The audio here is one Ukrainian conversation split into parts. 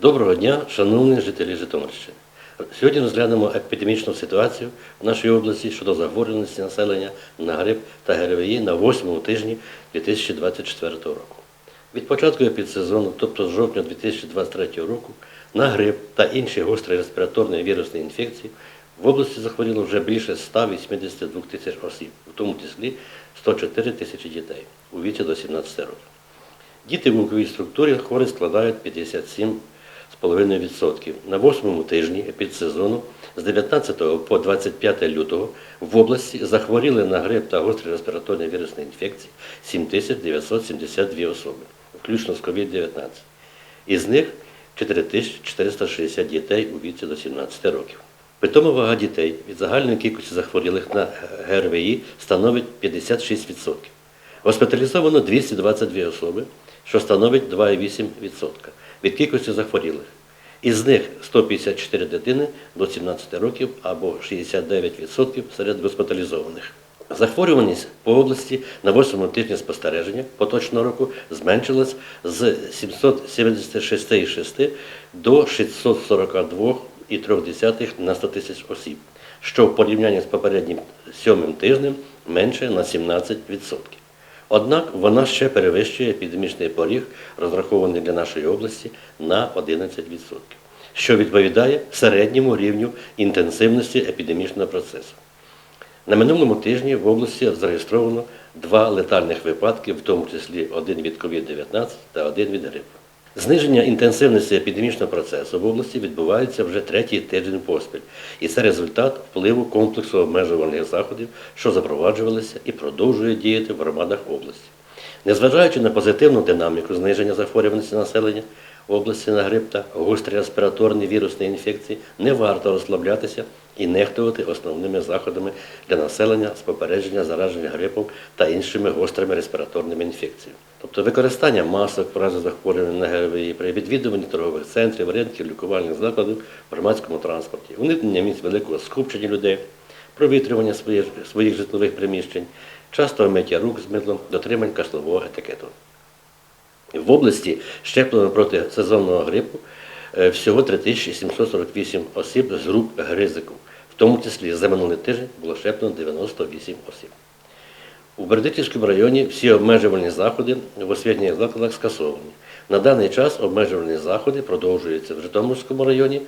Доброго дня, шановні жителі Житомирщини. Сьогодні розглянемо епідемічну ситуацію в нашій області щодо захворюваності населення на грип та ГРВІ на восьмому тижні 2024 року. Від початку епідсезону, тобто з жовтня 2023 року, на грип та інші гострі респіраторні вірусні інфекції в області захворіло вже більше 182 тисяч осіб, в тому числі 104 тисячі дітей у віці до 17 років. Діти в муковій структурі хворі складають 57,5%. На восьмому тижні епідсезону з 19 по 25 лютого в області захворіли на грип та гострі респіраторні вірусні інфекції 7972 особи, включно з COVID-19. Із них 4460 дітей у віці до 17 років. Питома вага дітей від загальної кількості захворілих на ГРВІ становить 56%. Госпіталізовано 222 особи, що становить 2,8% від кількості захворілих. Із них 154 дитини до 17 років або 69% серед госпіталізованих. Захворюваність по області на 8 тижні спостереження поточного року зменшилась з 776,6 до 642,3 на 100 тисяч осіб, що в порівнянні з попереднім сьомим тижнем менше на 17%. Однак вона ще перевищує епідемічний поріг, розрахований для нашої області, на 11%, що відповідає середньому рівню інтенсивності епідемічного процесу. На минулому тижні в області зареєстровано два летальних випадки, в тому числі один від COVID-19 та один від грипу. Зниження інтенсивності епідемічного процесу в області відбувається вже третій тиждень поспіль, і це результат впливу комплексу обмежувальних заходів, що запроваджувалися і продовжують діяти в громадах області. Незважаючи на позитивну динаміку зниження захворюваності населення області на грип та гострі респіраторні вірусні інфекції, не варто розслаблятися і нехтувати основними заходами для населення з попередження зараження грипом та іншими гострими респіраторними інфекціями. Тобто використання масок в разі захворювання на ГРВІ при відвідуванні торгових центрів, ринків, лікувальних закладів в громадському транспорті, уникнення місць великого скупчення людей, провітрювання своїх, своїх житлових приміщень, частого миття рук з мидлом, дотримань кашлового етикету. В області щеплено проти сезонного грипу е, всього 3748 осіб з груп ризику. В тому числі за минулий тиждень було щеплено 98 осіб. У Бердичівському районі всі обмежувальні заходи в освітніх закладах скасовані. На даний час обмежувальні заходи продовжуються в Житомирському районі.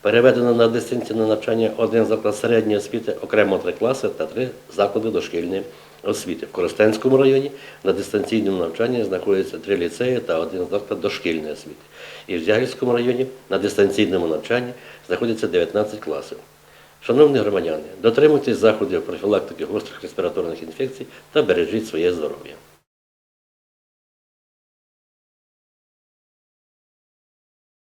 Переведено на дистанційне навчання один заклад середньої освіти, окремо три класи та три заклади дошкільної освіти. В Коростенському районі на дистанційному навчанні знаходяться три ліцеї та один заклад дошкільної освіти. І в Зягільському районі на дистанційному навчанні знаходяться 19 класів. Шановні громадяни, дотримуйтесь заходів профілактики гострих респіраторних інфекцій та бережіть своє здоров'я.